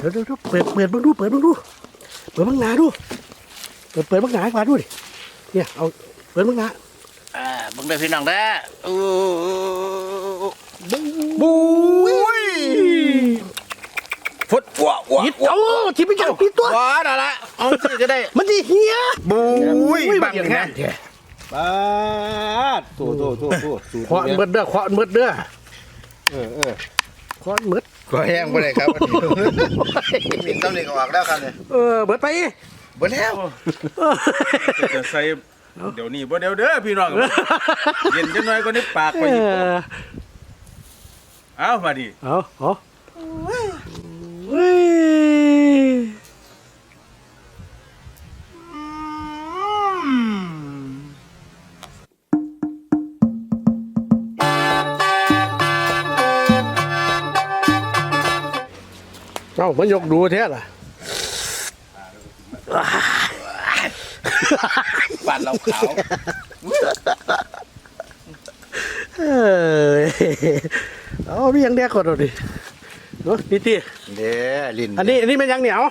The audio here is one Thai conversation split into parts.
เดี๋ยวเดี๋ยวเดี๋ยวเปิดเปิดเบังดูเปิดเบังดูเปิดเบังหนาดูเปิดเปิดเบังหนาให้กว่าดูดิเนี่ยเอาเปิดเบังหนาอ่าบังเด้อพี่น้องเด้ออู้บุ้ยฟุดอ้วอ้วยิดเอาที่ไปจับปีตัวว้านั่นละเอาสิก็ได้ มันดีเฮียบุ้ยอุ้บังอย่างแห้นั้งนแท้ปาดโตโตโตโตสูตรขวานเบิดเด้อขวานเบิดเด้อเออเออขวานเบิด ก็แห้งไปเลยครับมินต้องนี่ก็ออกแล้วครับเนี่ยเออเบิดไปเบิดแล้วเออจะใส่เดี๋ยวนี้บ่เดี๋ยวเด้อพี่น้องเย็นจังหน่อยก็นี่ปากไปเออีกอเอามาดิเอาเอา เอ้ามันยกดูแท้ล่ะบ้านเราขาวเออเอาพี่ยังแดกก่อนเอาดิเนาะนี่ตีเด้อลิ้นอันนี้อันนี้มันยังเหนียว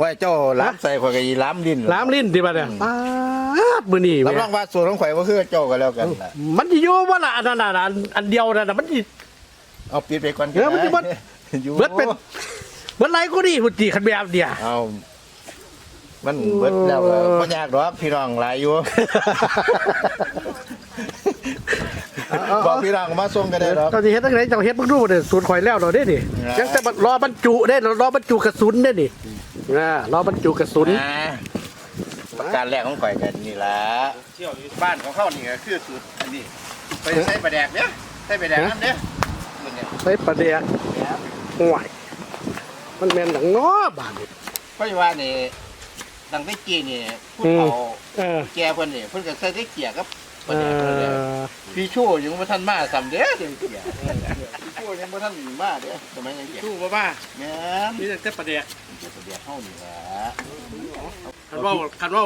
ว่าเจ้าล้ำใส่ข่อยก็อีล้ำลิ้นล้ามลิ้นดิบัดเนี่ยปาดมือนี่รับรองว่าส่วนของข่อยว่าคือเจ้าก็แล้วกันล่ะมันจะอยู่ว่าละอันนั้นน่ะอันอันเดียวนั่นน่ะมันสิเอาปิดไปก่อนเออมันสิเบิดอยู่เบิดเป็น เบิดไรก็ดีหุ่นตีขันแบบเดียวเอามันเบิดแล้วก็บ่ยากดอกพี่น้องหลายอยู่ บอกพี่น้องมาส่งกันได้ดอก ตอนที่เฮ็ดตั้งไหนเจ้าเฮ็ดมึงดูบ่เด้อสูตรข่อยแล้วเนาะเด้ดิครับยังแต่รอบรรจุเด้รอบรรจุกระสุนเด้ดิอ่ารอบรรจุกระสุนอ่าประการแรกของข่อยกันนี่ล่ะเที่ยวอยู่บ้านของเขานี่ก็คือสูตรอันนี้ไปใส่ปลาแดกเด้อใส่ปลาแดกน้ำเด้อมันเนี่ยใส่ปลาแดกห่วย มันแม่นดังง้อบาดนี่เพราะว่านี่ดังได้กี้นี่ผู้อืมเฒ่าเออ แก่เพิ่นนี่เพิ่นก็ใส่ได้เกียร์กับปเอลาแดกเพิ่นเลยอพี่ชู้ยังบ่ทันมาซ้ำเด้อเดี๋ยวเกียร์พี่ชู้ยังบ่ทันมาเด้อสมัยยังเกียร์สู้บ่บ้าแม่นมีแต่ปลาแดกเดี๋ยวปลาแดกเฮานี่ล่ะคันว่าคันว่า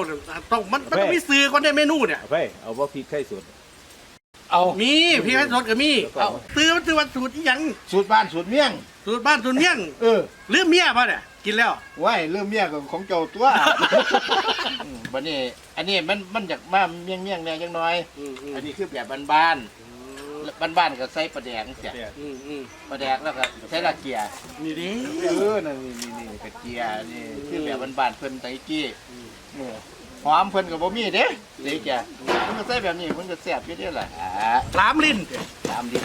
ต้องมันมันต้องมีซื้อก่อนได้เมนูเนี่ย เอาไปเอาบ่พริกไข่สุดเอามีพี่ให้สดก็มี เอาซื้อมันซื้อวันสูตรอีหยังสูตรบ้านสูตรเมี่ยง สูตรบ้านสูตรเมี่ยงเออหรือเมียป่ะเนี่ยกินแล้ว ว้ายเรื่องเมียกับของเจ้าตัว อืมบัดนี้ อันนี้มันมันจากมาเมี่ยงเมี่ยงๆแหน่จังน้อยอันนี้คือแบบบ้านๆบ้านๆก็ใส่ปลาแดกเสียอืมอืมปลาแดกแล้วก็ใช้ละเกียร์นี่ดิเออนั่นนี่นี่นี่กระเกียร์นี่คือแบบบ้านๆเพิ่นไตกี้นี่หอมเพิ่นก็บ่มีเด้เด็กแกมันก็ใส่แบบนี้มันก็แซ่บอยู่เด้ล่ะอ่าหลามลิ้นตามดิ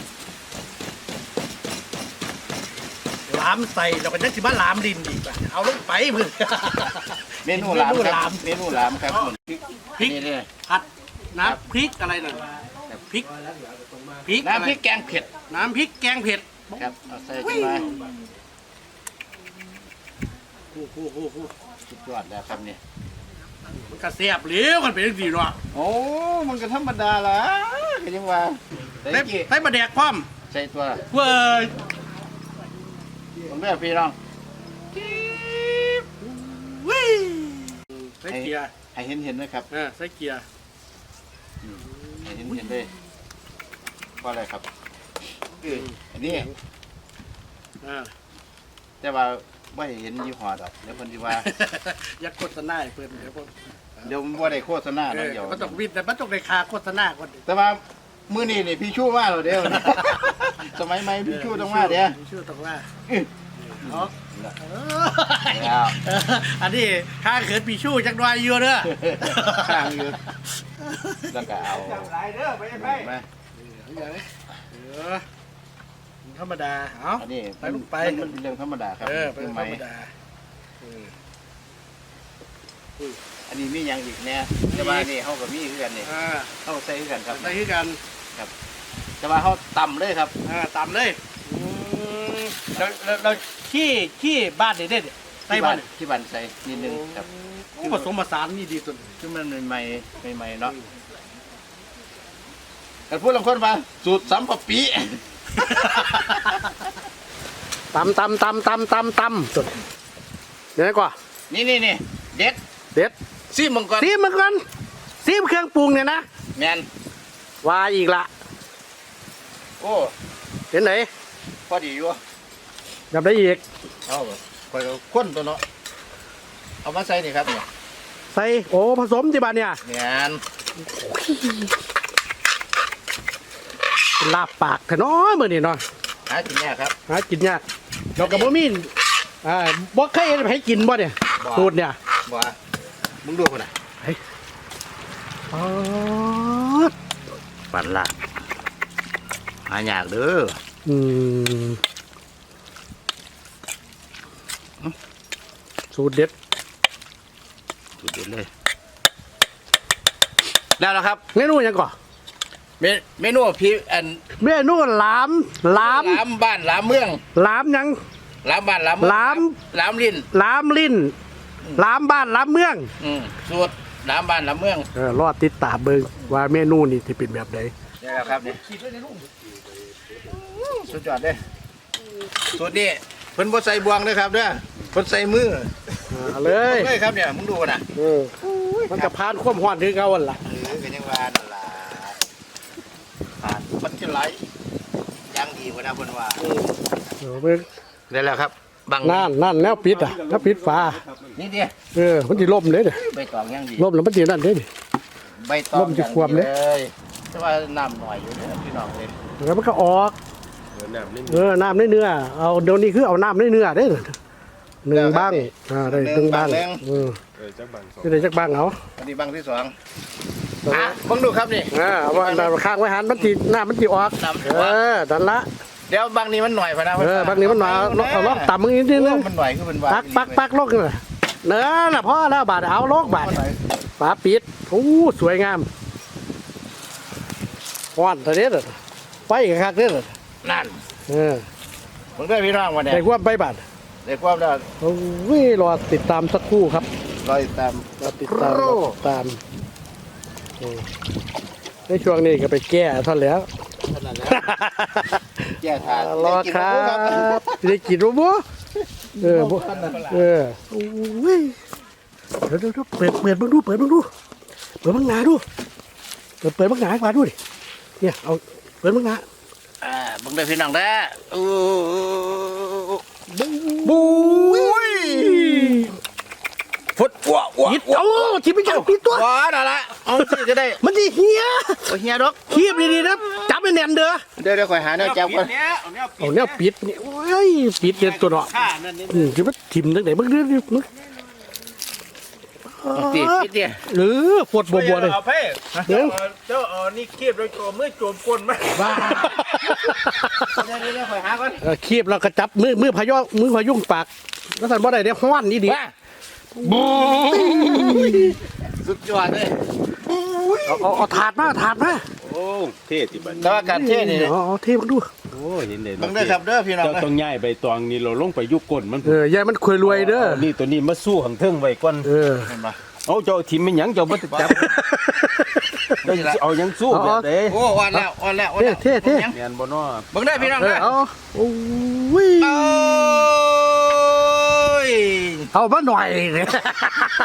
หลามใส่แล้วก็ยังสิมาหลามลิ้นอีกป่ะเอาลงไปเพื่อนเมนูหลามเมนูคหรัลาบมเมนูหลามครับพริกนี่เลยผัดน้ำพริกอะไรน่ะพริกพริกอะไรน้ำพริกแกงเผ็ดน้ำพริกแกงเผ็ดครับเอาใส่ขึ้นมาโอ้โหโอ้โหสุดยอดแล้วครับนี่มันก็แซ่บเหลวกันไปจังซี่เนาะโอ้มันก็ธรรมดาละก็ยังว่าแต่ใส่กี้ใส่ปลาแดกพร้อมใส่ตัวเว้ยผม เลือกพี่น้องวิใส่เกียร์ให้เห็นเห็นนะครับเออใส่เกียร์ให้เห็นเห็นเลยเพราะอะไรครับคืออันนี้อ่าแต่ว่าไม่เห็นยี่ห้อดอกเดี๋ยวคนที่ว่าอยักโฆษณาให้เพิ่นเดี๋ยวเพิ่นเดี๋ยวว่าได้โฆษณาเอเนาะอเดี๋ยวมันต้องวินแต่มันต้องได้ค่าโฆษณาก่อนดิแต่ว่ามื้อนี้นี่พี่ชู้มาแล้วเดี๋ยวสมัยใหม่พี่ชู้ต้องมาเดี๋ยวพี่ชูต้องมาอื้อ เนาะแล้ว อันนี้ข้าเขินปีชูจักหน่อยอยู่เด้อข้างอยู่แล้วก็เอาหลายเด้อไปไปมาเออธรรมดา เอ้า อันนี้ไปลูกไป มันเป็นเรื่องธรรมดาครับเออเป็นรื่องธไหรมรมดาเอออันนี้มีอย่างอีกแน่แต่ว่านี่เขาก็มีคือกันนี่อ่าเขาก็ใส่คือกันครับใส่คือกันแต่ว่าเขาตำเลยครับอ่าตามเลยอืม เราเราเราขี้ขี้บ้านเด็ดๆใส่ที่บ้าบ้านนที่บ้านใส่นิดนึงครับโอ้ผสมผสานนี่ดีสุดคือมันใหม่ๆใหม่ๆเนาะแต่พูดลำคนมาสูตรสัมปะปีตำตำตำตำตำตำสุดเดี๋ยวก่อนนี่นี่นี่เด็ดเด็ดซีมังกรซีมมันก่อนซีมเครื่องปรุงเนี่ยนะแมนว่าอีกละโอ้เห็นไหนพอดีอยู่ ยับได้อีกพเอาคอยก็ข้นตัวเนาะ เอามาใส่นี่ครับเนี่ยใส่โอ้ผสมที่บ้านเนี่ยแม่นลาบปากแท้น้อยมื้อนี้เนาะหากินยากครับ หากินยากเราก็บ่มีอ่าบ่เคยเห็นให้กินบ่เนี่ยบ่ สูตรเนี่ยบ่ว่ามึงดูคนน่ะอ๋อปั่นละหายากเด้ออืม สูตรเด็ดสุดเด็ดเลย แล้วละครับ เมนูหยังก่อนเมเมนูพี่อันเมนูหลามหลามลามบ้านลามเมืองหลามหยังลามบ้านลามเมืองลามลามลิ้นหลามลิ้นหลามบ้านหลามเมืองอืมสูตรลามบ้านลามเมืองเออรอติดตามเบิ่งว่าเมนูนี่ที่เป็นแบบใดนี่แหละครับนี่สุดยอดเลยสูตรนี้เพิ่นบ่ใส่บวงเลยครับเด้อเพิ่นใส่มือ เอาเลยเลยครับเนี่ยมึงดูนะเออมันจะพานความร้อนคือเก่าหั่นล่ะเออกันยังว่านั่นล่ะผ่านมันจะไหลยังดีกว่านะเพิ่นว่าเออเบิ่งได้แล้วครับบังนั่นนั่นแนวปิดอะแนวปิดฝานี่เดียเออมันสิล่มเด้เด้ใบตองยังดีล่มแล้วมันสินั่นเด้ดิ ใบตองลมจะควมเลยเลยแต่ว่าน้ำหน่อยอยู่เด้อพี่น้องเลยแล้วมันก็ออกเดี๋ยวน้ำนี่เออน้ำในเนื้อเอาเดี๋ยวนี้คือเอาน้ำในเนื้อเด้ หนึ่งบ้างอ่าได้หนึ่งบ้างเออเออจักบังสองจะได้จักบ้างเอาอันนี้บังที่สองอะบังดูครับนี่ อ่าเอาว่าน้ำข้างไว้หันมันสิน้ำมันสิออกน้ำเออดันละ เดี๋ยวบังนี้มันหน่อยพะนะเออบางนี้มันหนาเอาเอาลอกต่ำมึงนิดนึงโอ้มันหน่อยคือเป็นว่าปักปักปักลอกเลยเนื้อน่ะพ่อแล้วบาดเอาลอกบาดมันหน่อยฝาปิดโอ้สวยงามฮ้อนตะเด็ดไปคักเด้อนั่นเออมึงได้พี่น้องมาเนี่ยได้ความไปบาด ได้ความแล้วโอ้ยรอติดตามสักครู่ครับรอติดตามรอติดตามรอติดตามเออในช่วงนี้ก็ไปแก้เท่านั้นแล้วเท่านั้นแหล้วแก้ทานรอครับได้กินรู้บ่เออบ่เออโอ้ยเดี๋ยวเดี๋ยวเดี๋ยวเปิดเปิดเบิ่งดูเปิดเบิ่งดูเปิดเบิ่งหนาดูเปิดเปิดเบิ่งหนาให้กว่าดูดิเนี่ยเอาเปิดเบิ่งหนาอ่ามึงได้พี่น้องได้ออู้บุ้ ยฟุดอ้วอ้วปิดเอาที่ไปจับปิดตัวว้าน่ะละเอาสิจะได้ มันสิเฮียโอ้เฮียดอกคีบดีๆนะจับให้แน่นเด้อเดี๋ยวเดี๋ยวคอยหาแนวจับก่อนเนี้ยเอาเนี้ยเอาเนี่ยปิดนี่โอ้ยปิดเด็ดตัวเนาะข้านั่นนี่อืมจะมาถิ่มตั้งแต่เมื่อเดือนนี่มึงปิดปิดเดียหรือปวดบัวๆเลยเอาเพ่เดี๋ยวเจ้าเอานี่คีบแล้วโจมมือโจมก้นมาบ้า เดี๋ยวเดี๋ยวเดี๋ยวคอยหาก่อนเออคีบแล้วก็จับมือมือพายุมือพายุงปากแล้วสันบ่ได้เด้ห้อนนี่ดิบ้าสุดยอดเลยเอาเอาเอาถาดมาถาดมาโอ้เท่จิบันแต่ว่าการเทนี่ เอาเอาเทบังดูโอ้เห็นเด่นมึงได้ครับเด้อพี่น้องเจ้าต้องย้ายใบตองนี่เราลงไปยุกก้นมันเออยายมันคุยรวยเด้อนี่ตัวนี้มาสู้หังเทิงไว้ก่อนเออเห็นปะเอาเจ้าทิมไม่หยังเจ้าบ่จับ เจ้าสิเอาหยังสู้แบบใดโอ้อ่อนแล้วอ่อนแล้วอ่อนเท่แล้วเท่เท่แม่นบ่เนาะมึงได้พี่น้องเออได้เอาโอ้ยโอ้ยเอามาหน่อยเนี่ย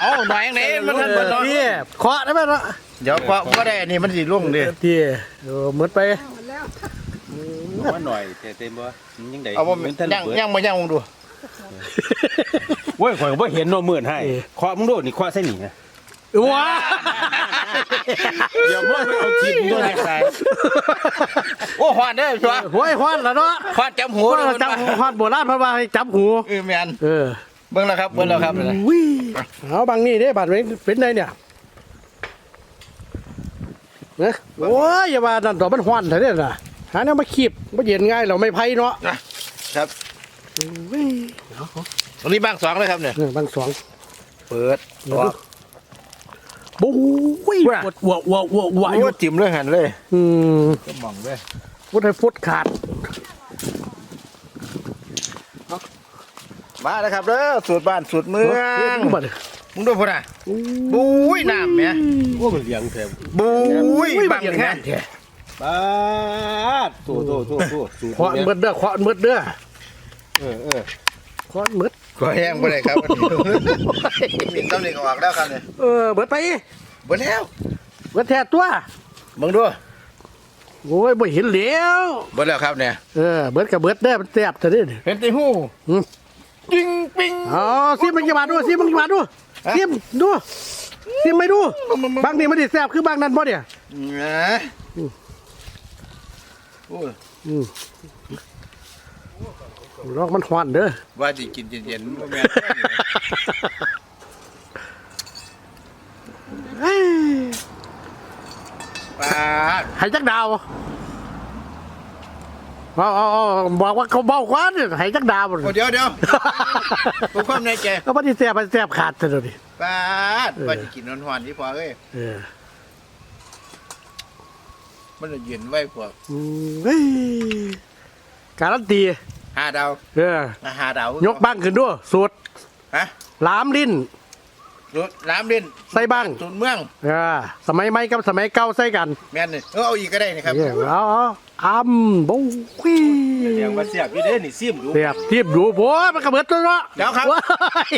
เอาหน่อยอย่างไหนมันทันเบิดเนาะนี่เคาะได้ไหมเนาะเดี๋ยวเพราะว่าได้อันนี้มันสิลุ่งดิที่เออหมดไปเอามาหน่อยแต่เต็มบ่มันยังไดเอาบ่มันทันย่างเบิดย่างมาย่างมึงดูโอ้ยข่อยก็บ่เห็นเนาะมื่นให้เคาะมึงโดดนี่เคาะใส่นี่นะว้า เดี๋ยวมึงเอาทิมด้วยใส่โอ้หวานเด้อชัวห้อยฮ้อนแล้วเนาะหวานจำหูฮ้อนเลยจับฮ้อนโบราณเพราะว่าให้จับหูเออแมนเออเบิ่งแล้วครับเบิ่งแล้วครับนี่นะวิเอาบางนี่เด้บาดเป็นเป็นไงเนี่ยนะโอ้ยอย่าว่านั่นดอกมันฮ้อนเถอะเนี่ยน่ะหาแนวมาคีบบ่เย็นง่ายเราไม่ไผเนาะครับวิตรงนี้บ้างสองเลยครับเนี่ยเออบางสอง เปิดเดี๋ยวดูบูวิปวดหัวหัวหัวหัวอโอ้ยู่จิ้มเลยหันเลยอืมก็มองเลยฟุตให้ฟุตขาด มาแล้วครับเด้อสูตรบ้านสูตรเมืองดูบัดดิมึงดูพุ่นน่ะบุ้ยน้ำแหม่โอ้มันเลี้ยงแท้บุ้ยบังอย่างแค่นั้นแท้ปาดโตโตโตโตสูตรเคาะเนี่ยเมืดเด้อเคาะเมืดเด้อเออเออเคาะเมืด ก็แห้งไปเลยครับมีต้นนี้ก็ออกแล้วครับเนี่ยเออเบิดไปเบิดแล้วเบิดแท้ตัวมึงดูโอ้ยบ่เห็นแล้วเบิดแล้วครับเนี่ยเออเบิดกับเบิดเด้อมันแซ่บซะเด้อเห็นตีหูอืมจิงปิงอ๋อซิมมันกี่บาทดูซิมมันกี่บาทดูซิมดูซิมไม่ดูบางนี่มันดิแซ่บคือบางนั้นบ่เนี่ยนะโอ้ย อืมลอกมันหวานเด้อว่าจะกินเย็นๆบ่แม่นเอ้ยปลาให้จักดาวเอาเอาเอาบอกว่าเขาเบากว่าเนี่ยให้จักดาวโอ้เดี๋ยวเดี๋ยวผมความในใจก็บ่ได้แซ่บมันแซ่บขาดซะเดี๋ยวนี้ปลาว่าจะกินนอนหวานๆนี่พอเอ้ยเออมันจะเย็นไว้พวกอืมเฮ้ยการันตี ห้าดาวเออมาห้าดาวยกบ้างขึ้นด้วยสูตรฮะหลามลิ้น รถน้ำเล่นใส่บ้างศูนย์เมืองเออสมัยใหม่กับสมัยเก่าใส่กันแม่นนี่เออเอาอีกก็ได้นะครับเออเอาเอาอ้ำบุ้ยเสียงว่าเสียบอยู่เด้นี่ซิมดู เสียบเทียบดูโว้ยมันกระเบิดตัวเนาะเดี๋ยวครับ ว้าย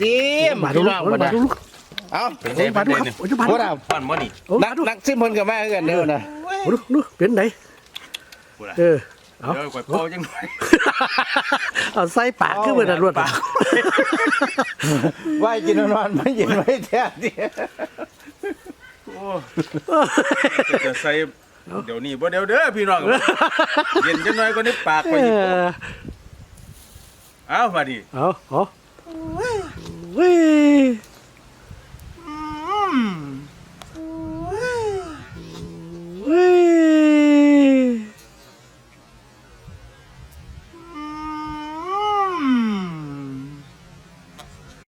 ซิมมาดูพี่ลูน้กองมามาดูลูกเอาเป็นโอ้ยมาดูครับนี่โอ้ยมาดูโอ้ดาวป้อนบ่นี่โอ้ยนัมากดูนักซิมเพิ่นก็มากันเด้อนะ มาดูดูเป็นไหนพูดอะเออ เดี๋ยวกดโตยังหน่อยเอาไส้ปากขึ้นมาดันรวดปากไหวกินนอนไม่ยินไม่แท้ดิโอจะใส่เดี๋ยวนี้บ่เดี๋ยวเด้อพี่น้องเย็นจังหน่อยก็นึกปากไปอีกเอามาดิเอาเอาเว้ยเว้ย